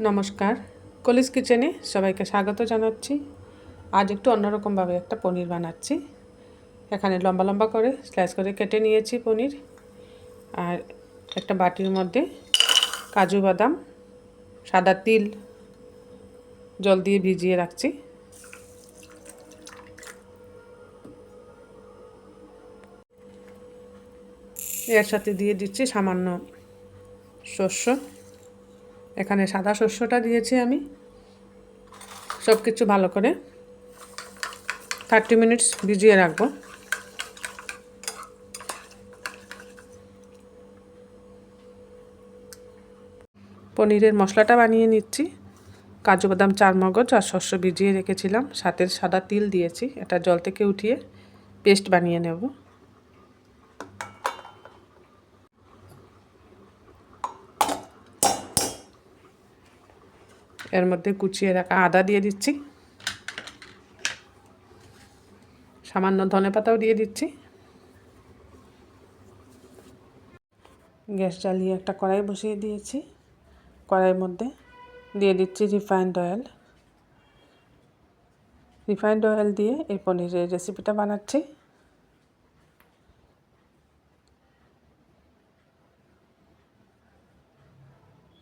নমস্কার। কলিস কিচেনে সবাইকে স্বাগত জানাচ্ছি। আজ একটু অন্যরকমভাবে একটা পনির বানাচ্ছি। এখানে লম্বা লম্বা করে স্লাইস করে কেটে নিয়েছি পনির। আর একটা বাটির মধ্যে কাজু বাদাম, সাদা তিল, জল দিয়ে ভিজিয়ে রাখছি। এর সাথে দিয়ে দিচ্ছি সামান্য শস্য। এখানে সাদা শস্যটা দিয়েছি আমি। সব কিছু ভালো করে থার্টি মিনিটস ভিজিয়ে রাখব। পনিরের মশলাটা বানিয়ে নিচ্ছি। কাজু বাদাম চার মগজ আর শস্য ভিজিয়ে রেখেছিলাম। সাথে সাদা তিল দিয়েছি। এটা জল থেকে উঠিয়ে পেস্ট বানিয়ে নেব। এর মধ্যে কুচিয়ে রাখা আদা দিয়ে দিচ্ছি। সামান্য ধনে পাতাও দিয়ে দিচ্ছি। গ্যাস জ্বালিয়ে একটা কড়াই বসিয়ে দিয়েছি। কড়াইয়ের মধ্যে দিয়ে দিচ্ছি রিফাইন্ড অয়েল। রিফাইন্ড অয়েল দিয়ে এই পনিরের রেসিপিটা বানাচ্ছি।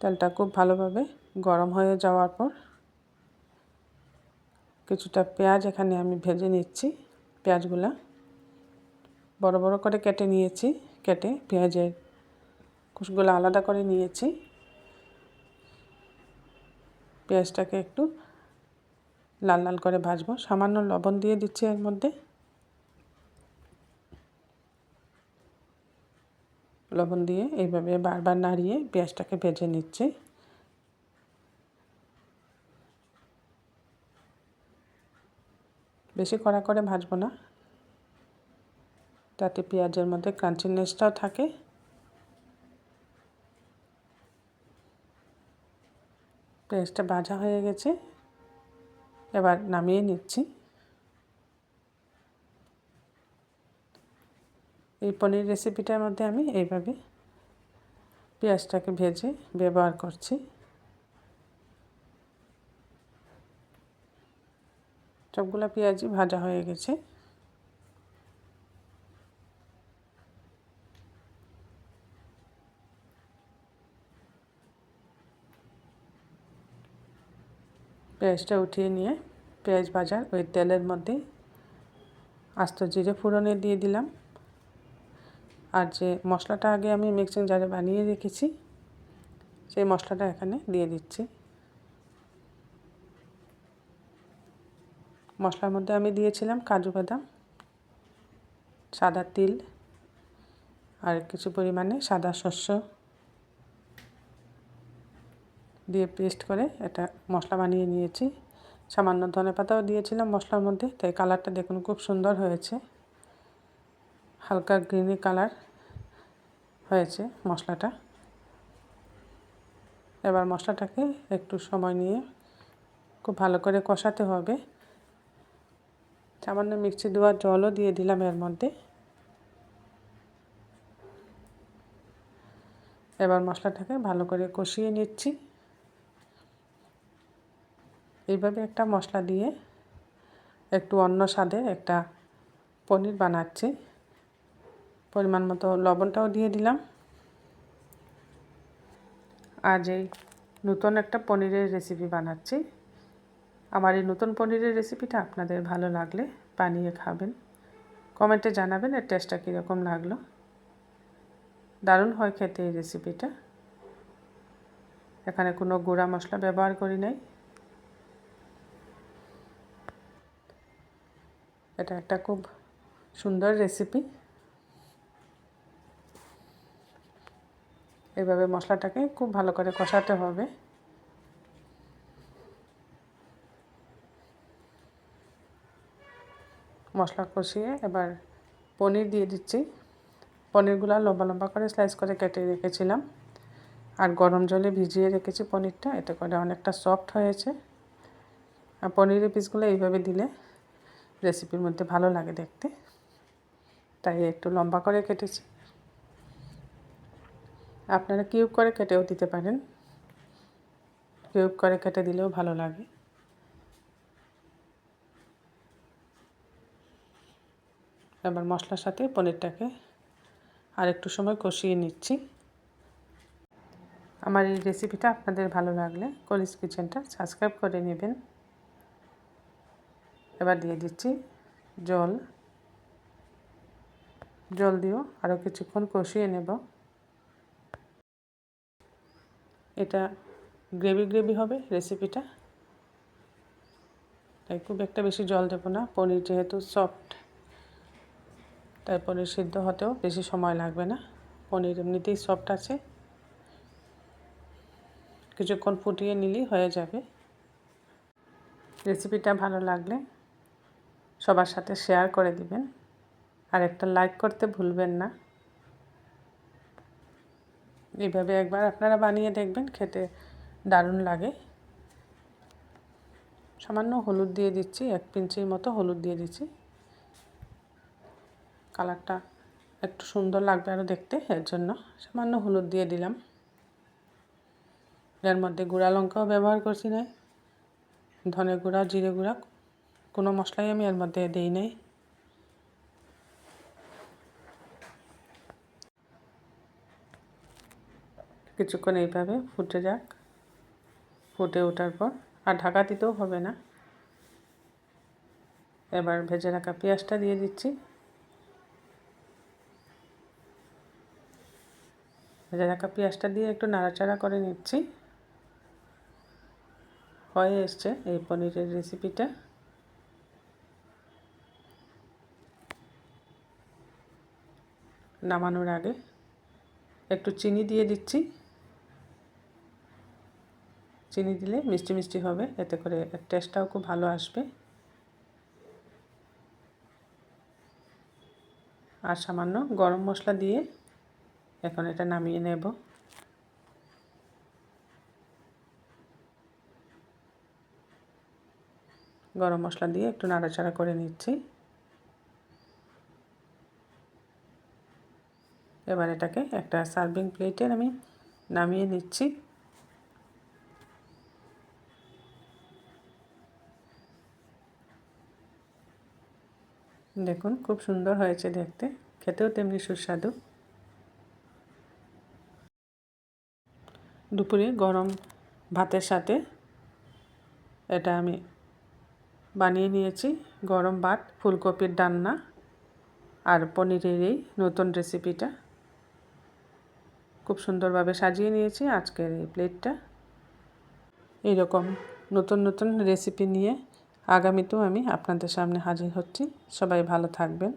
তেলটা খুব ভালোভাবে গরম হয়ে যাওয়ার পর কিছুটা পেঁয়াজ এখানে আমি ভেজে নিচ্ছি, পেঁয়াজগুলো। বড় বড় করে কেটে নিয়েছি, কেটে পেঁয়াজের কুশগুলো আলাদা করে নিয়েছি। পেঁয়াজটাকে একটু লাল লাল করে ভাজবো, সামান্য লবণ দিয়ে দিচ্ছি এর মধ্যে। লবণ দিয়ে এইভাবে বারবার নাড়িয়ে পেঁয়াজটাকে ভেজে নিচ্ছি। বেশি কড়া করে ভাজবো না। তাতে পেঁয়াজের মধ্যে ক্রাঞ্চিনেসটাও থাকে। পেঁয়াজটা ভাজা হয়ে গেছে। এবার নামিয়ে নিচ্ছি। এই পনির রেসিপিটার মধ্যে আমি এইভাবে পেঁয়াজটাকে ভেজে ব্যবহার করছি। সবগুলো পেঁয়াজই ভাজা হয়ে গেছে। পেঁয়াজটা উঠিয়ে নিয়ে পেঁয়াজ ভাজার ওই তেলের মধ্যে আস্ত জিরে ফোড়নে দিয়ে দিলাম। আর যে মশলাটা আগে আমি মিক্সিং জারে বানিয়ে রেখেছি, সেই মশলাটা এখানে দিয়ে দিচ্ছি। মশলার মধ্যে আমি দিয়েছিলাম কাজু বাদাম, সাদা তিল, আর কিছু পরিমাণে সাদা শস্য। দিয়ে পেস্ট করে এটা মশলা বানিয়ে নিয়েছি। সামান্য ধনে পাতাও দিয়েছিলাম মশলার মধ্যে, তাই কালারটা দেখুন খুব সুন্দর হয়েছে। হালকা গ্রিনি কালার হয়েছে মশলাটা। এবার মশলাটাকে একটু সময় নিয়ে খুব ভালো করে কষাতে হবে। সামান্য মিক্সি দেওয়ার জলও দিয়ে দিলাম এর মধ্যে। এবার মশলাটাকে ভালো করে কষিয়ে নিচ্ছি। এইভাবে একটা মশলা দিয়ে একটু অন্য স্বাদের একটা পনির বানাচ্ছি। পরিমাণ মতো লবণটাও দিয়ে দিলাম। আজ এই নতুন একটা পনিরের রেসিপি বানাচ্ছি। আমার এই নতুন পনিরের রেসিপিটা আপনাদের ভালো লাগলে বানিয়ে খাবেন। কমেন্টে জানাবেন এর টেস্টটা কীরকম লাগল। দারুণ হয় খেতে এই রেসিপিটা এখানে কোনো গুঁড়া মশলা ব্যবহার করি নাই। এটা একটা খুব সুন্দর রেসিপি এভাবে মশলাটাকে খুব ভালো করে কষাতে হবে। মশলা কষিয়ে এবার পনির দিয়ে দিচ্ছি। পনিরগুলো লম্বা লম্বা করে স্লাইস করে কেটে রেখেছিলাম। আর গরম জলে ভিজিয়ে রেখেছি পনিরটা, এতে করে অনেকটা সফট হয়েছে। আর পনিরের পিসগুলো এইভাবে দিলে রেসিপির মধ্যে ভালো লাগে দেখতে। তাই একটু লম্বা করে কেটেছি। আপনারা কিউব করে কেটেও দিতে পারেন। কিউব করে কেটে দিলেও ভালো লাগে। এবার মশলার সাথে পনিরটাকে আর একটু সময় কষিয়ে নিচ্ছি। আমার এই রেসিপিটা আপনাদের ভালো লাগলে কলিস কিচেনটা সাবস্ক্রাইব করে নেবেন। এবার দিয়ে দিচ্ছি জল। জল দিও আরও কিছুক্ষণ কষিয়ে নেব। এটা গ্রেভি গ্রেভি হবে রেসিপিটা। তাই খুব একটা বেশি জল দেবো না, পনির যেহেতু সফট তাই পনির সিদ্ধ হতেও বেশি সময় লাগবে না। পনির এমনিতেই সফট আছে। কিছুক্ষণ ফুটিয়ে নিলেই হয়ে যাবে। রেসিপিটা ভালো লাগলে সবার সাথে শেয়ার করে দিবেন। আর একটা লাইক করতে ভুলবেন না। এইভাবে একবার আপনারা বানিয়ে দেখবেন, খেতে দারুণ লাগে। সামান্য হলুদ দিয়ে দিচ্ছি, এক পিঞ্চির মতো হলুদ দিয়ে দিচ্ছি। কালারটা একটু সুন্দর লাগবে আরও দেখতে, এর জন্য সামান্য হলুদ দিয়ে দিলাম। এর মধ্যে গুঁড়া লঙ্কাও ব্যবহার করছি না। ধনে গুঁড়া, জিরে গুঁড়া, কোনো মশলাই আমি এর মধ্যে দিই নাই। কিছুক্ষণ এইভাবে ফুটে যাক। ফুটে ওঠার পর, আর ঢাকা দিতেও হবে না। এবার ভেজে রাখা পেঁয়াজটা দিয়ে দিচ্ছি। ভেজে রাখা পেঁয়াজটা দিয়ে একটু নাড়াচাড়া করে নিচ্ছি। হয়ে এসছে এই পনিরের রেসিপিটা নামানোর আগে একটু চিনি দিয়ে দিচ্ছি। চিনি দিলে মিষ্টি মিষ্টি হবে, এতে করে টেস্টটাও খুব ভালো আসবে। আর সামান্য গরম মশলা দিয়ে এখন এটা নামিয়ে নেব। গরম মশলা দিয়ে একটু নাড়াচাড়া করে নিচ্ছি। এবার এটাকে একটা সার্ভিং প্লেটে আমি নামিয়ে নিচ্ছি। দেখুন, খুব সুন্দর হয়েছে দেখতে। খেতেও তেমনি সুস্বাদু। দুপুরে গরম ভাতের সাথে এটা আমি বানিয়ে নিয়েছি। গরম ভাত, ফুলকপির ডান্না আর পনিরের এই নতুন রেসিপিটা। খুব সুন্দরভাবে সাজিয়ে নিয়েছি আজকের এই প্লেটটা। এইরকম নতুন নতুন রেসিপি নিয়ে আগামীতেও আমি আপনাদের সামনে হাজির হচ্ছি। সবাই ভালো থাকবেন।